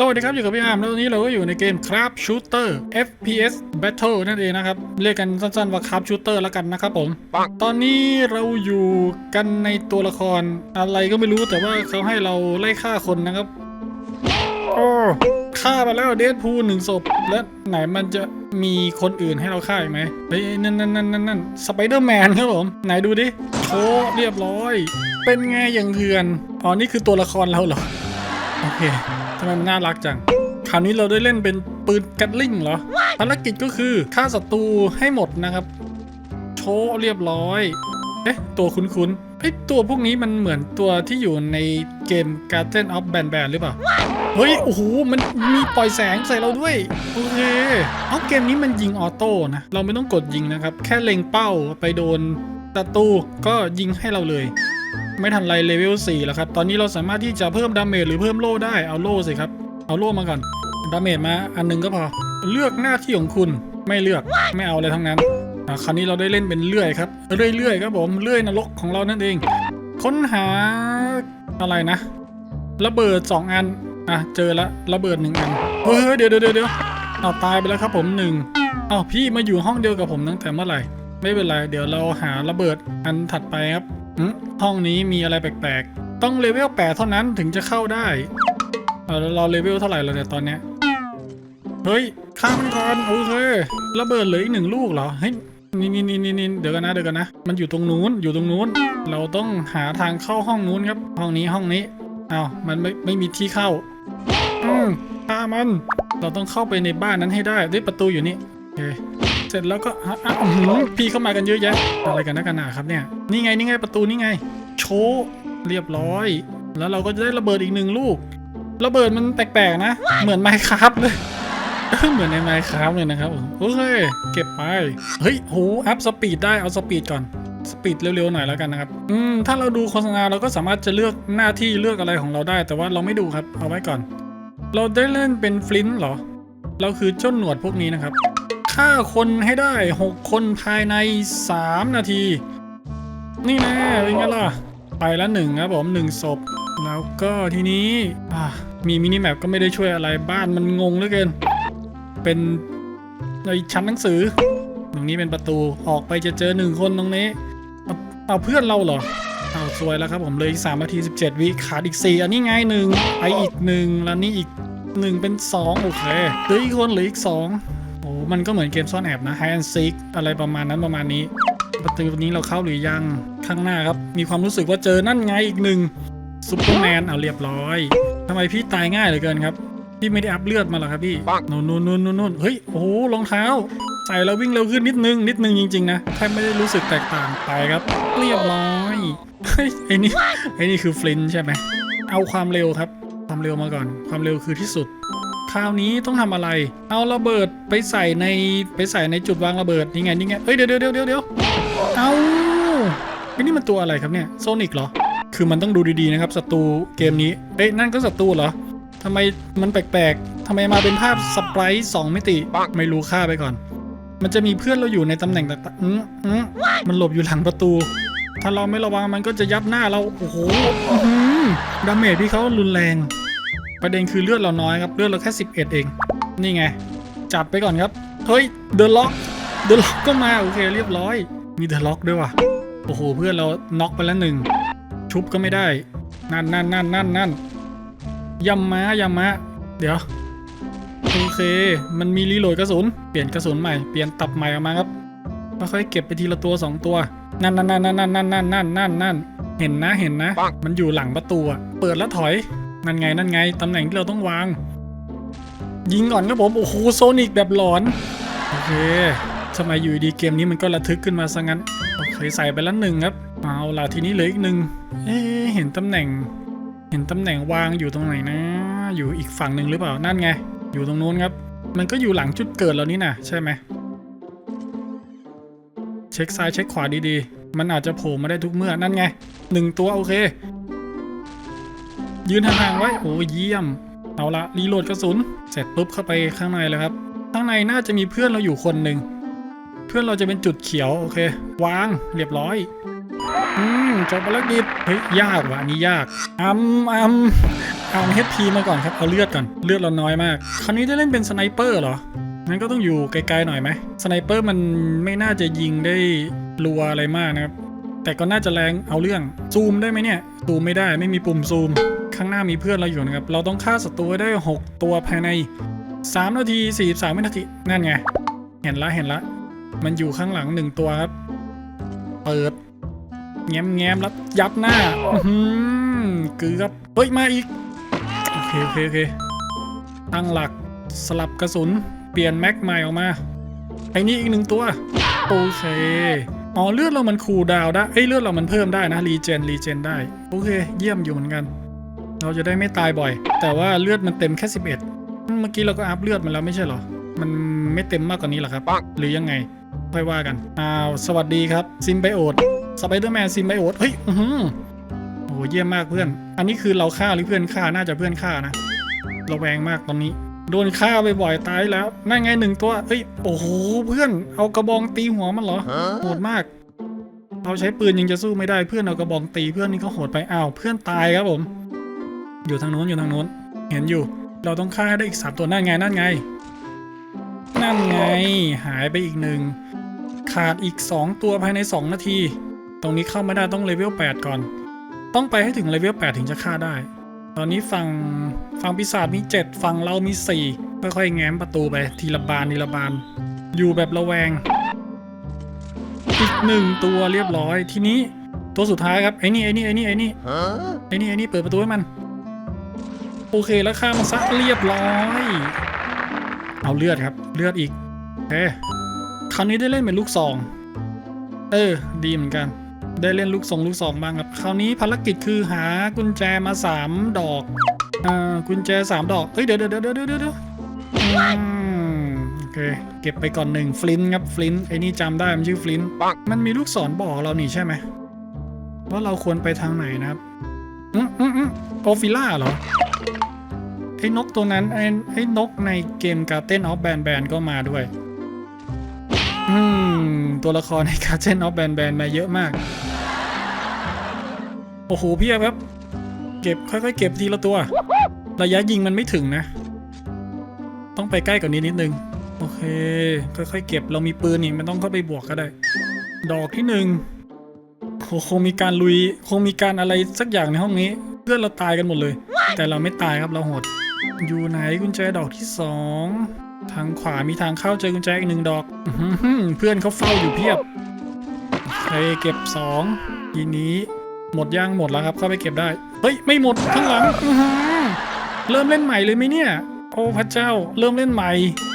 สวัสดีครับ อยู่กับพี่อาร์มแล้ววันนี้เราก็อยู่ในเกม Craft Shooter FPS Battle นั่นเองนะครับ เรียกกันสั้นๆว่า Craft Shooter แล้วกันนะครับผม ตอนนี้เราอยู่กันในตัวละครอะไรก็ไม่รู้แต่ว่าเขาให้เราไล่ฆ่าคนนะครับ โอ้ฆ่าไปแล้วเดดพูหนึ่งศพ แล้วไหนมันจะมีคนอื่นให้เราฆ่าอีกไหมเฮ้ยนั่นนั่นนั่นนั่นนั่นสไปเดอร์แมนครับผม ไหนดูดิโอ้เรียบร้อย เป็นไงอย่างเถื่อนอ๋อนี่คือตัวละครเราเหรอโอเคทำ ไมมันน่ารักจัง คราวนี้เราได้เล่นเป็นปืนแกัตลิงเหรอ ภารกิจก็คือฆ่าศัตรูให้หมดนะครับ โชว์เรียบร้อย เอ๊ะ ตัวคุ้นๆเอ้ตัวพวกนี้มันเหมือนตัวที่อยู่ในเกม Garden of b a n b a n หรือเปล่า เฮ้ย โอ้โห มันมีปล่อยแสงใส่เราด้วย โอเคเอาเกมนี้มันยิงออโต้นะ เราไม่ต้องกดยิงนะครับ แค่เล็งเป้าไปโดนศัตรูก็ยิงให้เราเลย ไม่ทันไรเลเวล4แล้วครับ ตอนนี้เราสามารถที่จะเพิ่มดาเมจหรือเพิ่มโล่ได้ เอาโล่สิครับ เอาโล่มาก่อน ดาเมจมาอันหนึงก็พอ เลือกหน้าที่ของคุณ ไม่เลือก ไม่เอาอะไรทั้งนั้นคราวนี้เราได้เล่นเป็นเลื่อยครับ เรื่อยๆครับผม เลื่อยนรกของเรานั่นเอง ค้นหาอะไรนะ ระเบิด 2 อัน อะ เจอละ ระเบิดหนึ่งอัน เฮ้ย เดี๋ยวเดี๋ยวเดี๋ยวเอาตายไปแล้วครับผมหนึ่งเอาพี่มาอยู่ห้องเดียวกับผมตั้งแต่เมื่อไหร่ ไม่เป็นไร เดี๋ยวเราหาระเบิดอันถัดไปครับ ห้องนี้มีอะไรแปลกๆ ต้องเลเวล8เท่านั้นถึงจะเข้าได้ เออเราเลเวลเท่าไหร่แล้วเนี่ยตอนเนี้ย เฮ้ยข้ามมันก่อนโอเคระเบิดเหลืออีกหนึ่งลูกเหรอ เฮ้ยนี่นี่นี่นี่นี่เดี๋ยวกันนะเดี๋ยวกันนะ มันอยู่ตรงนู้นอยู่ตรงนู้น เราต้องหาทางเข้าห้องนู้นครับ ห้องนี้ห้องนี้อ้าวมันไม่ไม่มีที่เข้า อืมฆ่ามัน เราต้องเข้าไปในบ้านนั้นให้ได้ด้วยประตูอยู่นี่โอเค เสร็จแล้วก็อะอะอื้อหือพี่เข้ามากันเยอะแยะ อะไรกันนักกันหนาครับเนี่ย นี่ไงนี่ไงประตูนี่ไง โชว์เรียบร้อย แล้วเราก็จะได้ระเบิดอีกหนึ่งลูก ระเบิดมันแปลกๆนะ เหมือนไมค์ครับเลย เหมือนในไมค์ครับเลยนะครับผมโอเคเก็บไป เฮ้ยโหอัพสปีดได้เอาสปีดก่อน สปีดเร็วๆหน่อยแล้วกันนะครับ อืม ถ้าเราดูโฆษณาเราก็สามารถจะเลือกหน้าที่เลือกอะไรของเราได้ แต่ว่าเราไม่ดูครับ เอาไว้ก่อน เราได้เล่นเป็นฟลินต์เหรอ เราคือเจ้าหนวดพวกนี้นะครับ ฆ่าคนให้ได้ 6 คนภายใน 3 นาที นี่แน่เป็นไงล่ะ ไปล้วหนึ่งครับผมหนึ่งศพ แล้วก็ทีนี้มีมินิแมปก็ไม่ได้ช่วยอะไรบ้านมันงงเหลือเกิน เป็นในชั้นหนังสือ ตรงนี้เป็นประตูออกไปจะเจอหนึ่งคนตรงนี้ เอาเพื่อนเราเหรอเอาสวยแล้วครับผมเลยอีก3นาที 17 วิขาดอีก 4 อันนี้ไงหนึ่งไปอีกหนึ่งแล้วนี่อีกหนึ่งเป็น 2 โอเคเหลืออีกคนเหลืออีก 2 อ้มันก็เหมือนเกมซ่อนแอบนะ Hide and Seek อะไรประมาณนั้นประมาณนี้ ประตูนี้เราเข้าหรือยังข้างหน้าครับ มีความรู้สึกว่าเจอนั่นไงอีกหนึ่งซูเปอร์แมนเอาเรียบร้อยทำไมพี่ตายง่ายเหลือเกินครับ พี่ไม่ได้อัพเลือดมาหรอครับพี่นู่นนู่นนู่นนู่นนู่นเฮ้ยโอ้โหรองเท้า ใส่แล้ววิ่งเร็วขึ้นนิดนึง นิดนึงจริงๆนะแทบไม่ได้รู้สึกแตกต่างไปครับเรียบร้อยเฮ้ยไอ้นี่ไอ้นี่คือฟลินใช่ไหมเอาความเร็วครับ ความเร็วมาก่อน ความเร็วคือที่สุด คราวนี้ต้องทำอะไร เอาระเบิดไปใส่ในไปใส่ในจุดวางระเบิดนี่ไงนี่ไงเอ้ยเดี๋ยวเดี๋ยวเดี๋ยวเดี๋ยวเอาไอ้นี่มันตัวอะไรครับเนี่ยโซนิกเหรอ คือมันต้องดูดีๆนะครับศัตรูเกมนี้เอ้ยนั่นก็ศัตรูเหรอทำไมมันแปลกๆทำไมมาเป็นภาพสไปร์สองมิติ ไม่รู้ค่าไปก่อน มันจะมีเพื่อนเราอยู่ในตำแหน่งต่างๆมันหลบอยู่หลังประตู ถ้าเราไม่ระวังมันก็จะยัดหน้าเรา โอ้โหดาเมจพี่เขารุนแรง ประเด็นคือเลือดเราน้อยครับ เลือดเราแค่ 11 เอง นี่ไง จัดไปก่อนครับ เฮ้ย เดอะล็อก เดอะล็อกก็มา โอเคเรียบร้อย มีเดอะล็อกด้วยว่ะ โอ้โห เพื่อนเราน็อกไปแล้วหนึ่ง ชุบก็ไม่ได้ นั่นนั่นนั่นนั่นนั่นยำม้ายำม้าเดี๋ยว โอเค มันมีรีโหลดกระสุน เปลี่ยนกระสุนใหม่ เปลี่ยนตับใหม่ออกมาครับค่อยๆเก็บไปทีละตัวสองตัว นั่นนั่นนั่นนั่นนั่นนั่นนั่นนั่นนั่นเห็นนะเห็นนะ มันอยู่หลังประตูอะเปิดแล้วถอย นั่นไงนั่นไงตำแหน่งที่เราต้องวาง ยิงก่อนครับผมโอ้โหโซนิกแบบหลอนโอเคทำไมอยู่ดีเกมนี้มันก็ระทึกขึ้นมาซะงั้นโอเคใส่ไปแล้วหนึ่งครับเอาล่ะทีนี้เหลืออีกหนึ่งเอ๊เห็นตำแหน่ง เห็นตำแหน่งวางอยู่ตรงไหนนะ อยู่อีกฝั่งหนึ่งหรือเปล่านั่นไง อยู่ตรงนู้นครับ มันก็อยู่หลังจุดเกิดเรานี่นะใช่ไหมเช็คซ้ายเช็คขวาดีๆ มันอาจจะโผล่มาได้ทุกเมื่อนั่นไงหนึ่งตัวโอเค ยืนห่างๆไว้โอ้เยี่ยม เอาละรีโหลดกระสุน เสร็จปุ๊บเข้าไปข้างในเลยครับ ข้างในน่าจะมีเพื่อนเราอยู่คนหนึ่ง เพื่อนเราจะเป็นจุดเขียวโอเค วางเรียบร้อย อืมจบภารกิจเฮ้ยยากว่ะอันนี้ยากอัมอัมเอาเฮดพีมาก่อนครับ เอาเลือดก่อน เลือดเราน้อยมาก คราวนี้ได้เล่นเป็นสไนเปอร์เหรอ งั้นก็ต้องอยู่ไกลๆหน่อยไหมสไนเปอร์มันไม่น่าจะยิงได้รัวอะไรมากนะครับ แต่ก็น่าจะแรงเอาเรื่อง ซูมได้ไหมเนี่ย ซูมไม่ได้ไม่มีปุ่มซูม ข้างหน้ามีเพื่อนเราอยู่นะครับ เราต้องฆ่าศัตรูได้ 6 ตัวภายใน 3 นาที 43วินาที นั่นไง เห็นละเห็นละ มันอยู่ข้างหลังหนึ่งตัวครับ เปิด แง้มแง้มแล้วยับหน้า อื้อหือเกือบ เฮ้ย มาอีก โอเคโอเคโอเคตั้งหลักสลับกระสุน เปลี่ยนแม็กใหม่ออกมา ไอ้นี่อีกหนึ่งตัว โอเคอ๋อเลือดเรามันคูลดาวได้ เอ้ยเลือดเรามันเพิ่มได้นะ รีเจน รีเจนได้ โอเค เยี่ยมอยู่เหมือนกัน เราจะได้ไม่ตายบ่อย แต่ว่าเลือดมันเต็มแค่ 11 เมื่อกี้เราก็อัพเลือดมันแล้วไม่ใช่เหรอ มันไม่เต็มมากกว่านี้เหรอครับ หรือยังไง ค่อยว่ากัน อ้าว สวัสดีครับ ซิมไบโอดสไปเดอร์แมนซิมไบโอดเฮ้ยอื้อหือโอ้โหเยี่ยมมากเพื่อน อันนี้คือเราฆ่าหรือเพื่อนฆ่า น่าจะเพื่อนฆ่านะ ระแวงมากตอนนี้ โดนฆ่าไปบ่อยตายแล้ว นั่นไงหนึ่งตัวเอ้ย โอ้โห เพื่อน เอากระบองตีหัวมันเหรอ โหดมากเราใช้ปืนยังจะสู้ไม่ได้เพื่อนเอากระบองตีเพื่อนนี่ก็โหดไปอ้าวเพื่อนตายครับผม อยู่ทางโน้นอยู่ทางโน้น เห็นอยู่ เราต้องฆ่าให้ได้อีกสามตัวนั่นไงนั่นไง นั่นไง หายไปอีกหนึ่ง ขาดอีก2ตัวภายใน2นาที ตรงนี้เข้าไม่ได้ต้องเลเวล8ก่อน ต้องไปให้ถึงเลเวล8ถึงจะฆ่าได้ ตอนนี้ฝั่งฝั่งปีศาจมี7ฝั่งเรามี4ค่อยๆแง้มประตูไปทีละบานทีละบานอยู่แบบระแวง อีกหนึ่งตัวเรียบร้อยทีนี้ตัวสุดท้ายครับไอ้นี่ไอ้นี่ไอ้นี่ไอ้นี่ไอ้นี่ไอ้นี่เปิดประตูให้มัน โอเคแล้วฆ่ามันซะเรียบร้อย เอาเลือดครับ เลือดอีกโอเคราวนี้ได้เล่นเป็นลูกซอง เออ ดีเหมือนกัน ได้เล่นลูกซองลูกซองบ้างครับ คราวนี้ภารกิจคือหากุญแจมาสามดอกอ่ากุญแจสามดอกเฮ้ยเดี๋ยวเดี๋ยวเดี๋ยวเดี๋ยวเดี๋ยวโอเค เก็บไปก่อนหนึ่งฟลินครับฟลินไอ้นี่จำได้มันชื่อฟลินมันมีลูกศรบอกเรานี่ใช่ไหมว่าเราควรไปทางไหนนะครับอืมอืมอืมโอฟิล่าเหรอ ไอ้นกตัวนั้น ไอ้ไอ้นกในเกม Garden of Ban Ban ก็มาด้วย อืม ตัวละครใน Garden of Ban Ban มาเยอะมาก โอ้โหเพียบครับ เก็บค่อยๆ เก็บทีละตัว ระยะยิงมันไม่ถึงนะ ต้องไปใกล้กว่านี้นิดนึง โอเค ค่อยๆ เก็บเรามีปืนนี่มันต้องเข้าไปบวกก็ได้ ดอกที่หนึ่งโอ้คงมีการลุย คงมีการอะไรสักอย่างในห้องนี้ เพื่อนเราตายกันหมดเลย แต่เราไม่ตายครับเราโหด อยู่ไหนกุญแจดอกที่สองทางขวามีทางเข้าเจอกุญแจอีกหนึ่งดอกเพื่อนเขาเฝ้าอยู่เพียบโอเคเก็บสองทีนี้หมดย่างหมดแล้วครับเข้าไปเก็บได้เฮ้ยไม่หมดข้างหลังเริ่มเล่นใหม่เลยไหมเนี่ย โอ้พระเจ้า เริ่มเล่นใหม่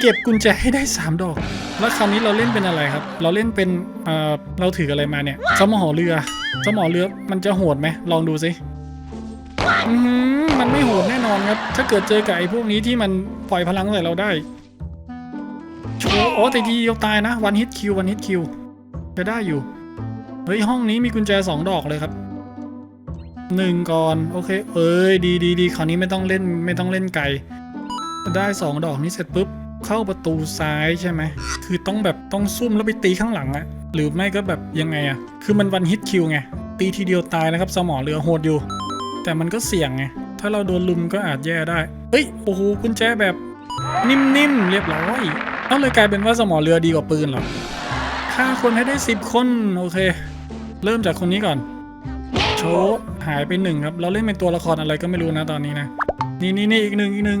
เก็บกุญแจให้ได้สามดอก แล้วคราวนี้เราเล่นเป็นอะไรครับ เราเล่นเป็นเอ่อเราถืออะไรมาเนี่ยสมอเรือสมอเรือมันจะโหดไหมลองดูสิอือหือ มันไม่โหดแน่นอนครับ ถ้าเกิดเจอกับไอ้พวกนี้ที่มันปล่อยพลังใส่เราได้โชว์โอ้แต่ทีเดียวตายนะ วันฮิตคิววันฮิตคิวจะได้อยู่ เฮ้ย ห้องนี้มีกุญแจสองดอกเลยครับหนึ่งก่อน โอเค เอ้ย ดีดีดีคราวนี้ไม่ต้องเล่นไม่ต้องเล่นไกล ได้สองดอกนี้เสร็จปุ๊บ เข้าประตูซ้ายใช่ไหม คือต้องแบบต้องซุ่มแล้วไปตีข้างหลังอะหรือไม่ก็แบบยังไงอะคือมันวันฮิตคิวไง ตีทีเดียวตายนะครับ สมอเรือโหดอยู่ แต่มันก็เสี่ยงไง ถ้าเราโดนลุมก็อาจแย่ได้ เฮ้ย โอ้โหกุญแจแบบ นิ่มๆ เรียบร้อยเอาเลยกลายเป็นว่าสมอเรือดีกว่าปืนหรอฆ่าคนให้ได้สิบคน โอเค เริ่มจากคนนี้ก่อน โชว์หายไปหนึ่งครับ เราเล่นเป็นตัวละครอะไรก็ไม่รู้นะตอนนี้นะ นี่นี่นี่อีกหนึ่งอีกหนึ่ง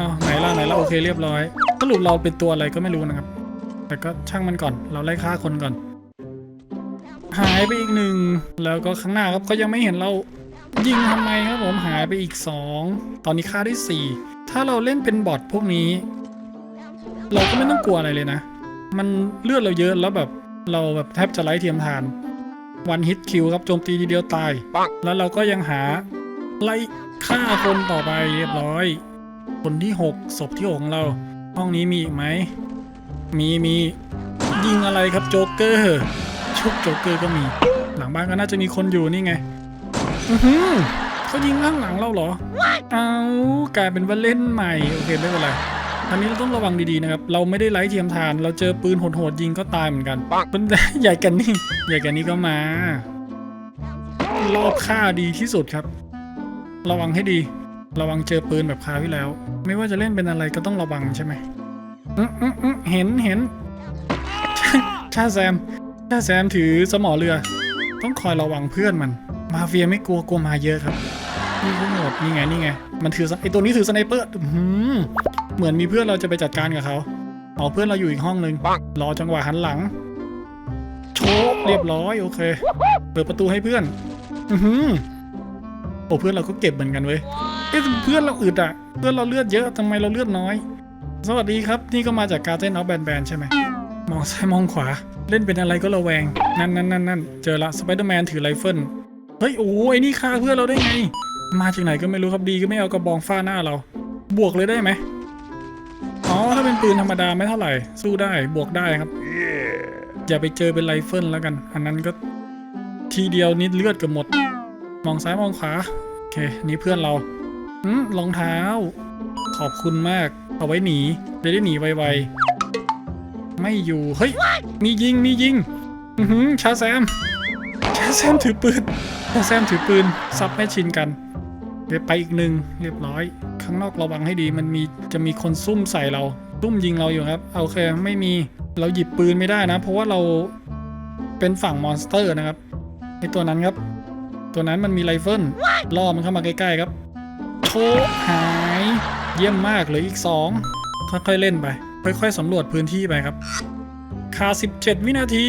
อ้าไหนล่ะไหนล่ะโอเคเรียบร้อยสรุปเราเป็นตัวอะไรก็ไม่รู้นะครับ แต่ก็ช่างมันก่อน เราไล่ฆ่าคนก่อน หายไปอีกหนึ่งแล้วก็ข้างหน้าครับเขายังไม่เห็นเรา ยิงทำไมครับผมหายไปอีกสองตอนนี้ฆ่าได้สี่ถ้าเราเล่นเป็นบอทพวกนี้ เราก็ไม่ต้องกลัวอะไรเลยนะ มันเลือดเราเยอะแล้วแบบเราแบบแทบจะไร้เทียมทาน วันฮิตคิวครับโจมตีทีเดียวตาย แล้วเราก็ยังหาไล่ฆ่าคนต่อไปเรียบร้อย คนที่ 6 ศพที่หกของเรา ห้องนี้มีอีกไหม มีมียิงอะไรครับโจ๊กเกอร์ชุกโจ๊กเกอร์ก็มี หลังบ้านก็น่าจะมีคนอยู่นี่ไง อือหือเขายิงข้างหลังเราเหรอ เอากลายเป็นว่าเล่นใหม่ โอเคไม่เป็นไรอันนี้เราต้องระวังดีๆนะครับ เราไม่ได้ไร้เทียมทาน เราเจอปืนโหดๆยิงก็ตายเหมือนกันมันใหญ่กันนี่ ใหญ่กันนี่ก็มา รอบค่าดีที่สุดครับ ระวังให้ดี ระวังเจอปืนแบบคราวที่แล้ว ไม่ว่าจะเล่นเป็นอะไรก็ต้องระวังใช่ไหมอืมอืมอืมเห็นเห็นชาแซมชาแซมถือสมอเรือ ต้องคอยระวังเพื่อนมัน มาเฟียไม่กลัวกลัวมาเยอะครับ นี่ก็หมดนี่ไงนี่ไง มันถือไอตัวนี้ถือสไนเปอร์เหมือนมีเพื่อนเราจะไปจัดการกับเขาอ๋อเพื่อนเราอยู่อีกห้องนึงรอจังหวะหันหลัง โชกเรียบร้อยโอเค เปิดประตูให้เพื่อน อือหือโอ้เพื่อนเราก็เก็บเหมือนกันเว้ยเอ๊ะเพื่อนเราอึดอะ เพื่อนเราเลือดเยอะทำไมเราเลือดน้อย สวัสดีครับ นี่ก็มาจากการเต้นออฟแบนแบนใช่ไหมมองซ้ายมองขวา เล่นเป็นอะไรก็ระแวง นั่นนั่นนั่นนั่นเจอละสไปเดอร์แมนถือไรเฟิล เฮ้ยโอ้ไอ้นี่ฆ่าเพื่อนเราได้ไง มาจากไหนก็ไม่รู้ครับดีก็ไม่เอากระบองฟาดหน้าเรา บวกเลยได้ไหมอ๋อถ้าเป็นปืนธรรมดาไม่เท่าไหร่ สู้ได้บวกได้ครับ อย่าไปเจอเป็นไรเฟิลแล้วกัน อันนั้นก็ ทีเดียวนิดเลือดกับหมด มองซ้ายมองขวาโอเค นี่เพื่อนเราอืมรองเท้า ขอบคุณมาก เอาไว้หนีจะได้หนีไวๆไม่อยู่ เฮ้ย มียิงมียิง อือหือชาแซม แซมถือปืนแซมถือปืนซับแม่ชินกันเดี๋ยวไปอีกหนึ่งเรียบร้อย ข้างนอกระวังให้ดีมันมีจะมีคนซุ่มใส่เราซุ่มยิงเราอยู่ครับโอเคไม่มีเราหยิบปืนไม่ได้นะ เพราะว่าเราเป็นฝั่งมอนสเตอร์นะครับไอตัวนั้นครับ ตัวนั้นมันมีไรเฟิลล่อมันเข้ามาใกล้ๆครับโชหายเยี่ยมมากเหลยอีกสองค่อยๆเล่นไป ค่อยๆสำรวจพื้นที่ไปครับคา17 วินาที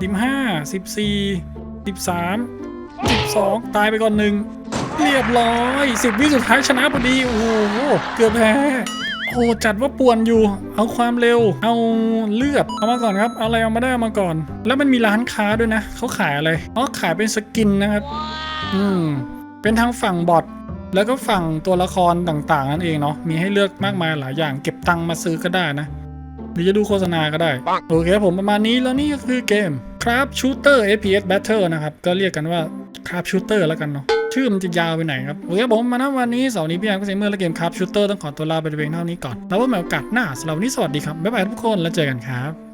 15 14 13 12 ตายไปก่อนหนึ่งเรียบร้อย 10 วิสุดท้ายชนะพอดี โอ้โห เกือบแพ้โอ้จัดว่าป่วนอยู่ เอาความเร็ว เอาเลือด เอามาก่อนครับ เอาอะไรเอามาได้เอามาก่อน แล้วมันมีร้านค้าด้วยนะ เขาขายอะไร อ๋อ ขายเป็นสกินนะครับ อืม เป็นทางฝั่งบอทแล้วก็ฝั่งตัวละครต่างๆ นั่นเองเนาะ มีให้เลือกมากมายหลายอย่าง เก็บตังค์มาซื้อก็ได้นะ หรือจะดูโฆษณาก็ได้ โอเคผมประมาณนี้แล้วนี่ก็คือเกม คราฟชูเตอร์ FPS Battle นะครับ ก็เรียกกันว่าคราฟชูเตอร์แล้วกันเนาะชื่อมันจะยาวไปไหนครับ โอเคผมมาณวันนี้เสาร์นี้พี่แอมก็เซมเมอร์และเกมคราฟชูเตอร์ต้องขอตัวลาไปเพียงเท่านี้ก่อน แล้วว่าใหม่โอกาสหน้าสำหรับวันนี้สวัสดีครับ บ๊ายบายทุกคนแล้วเจอกันครับ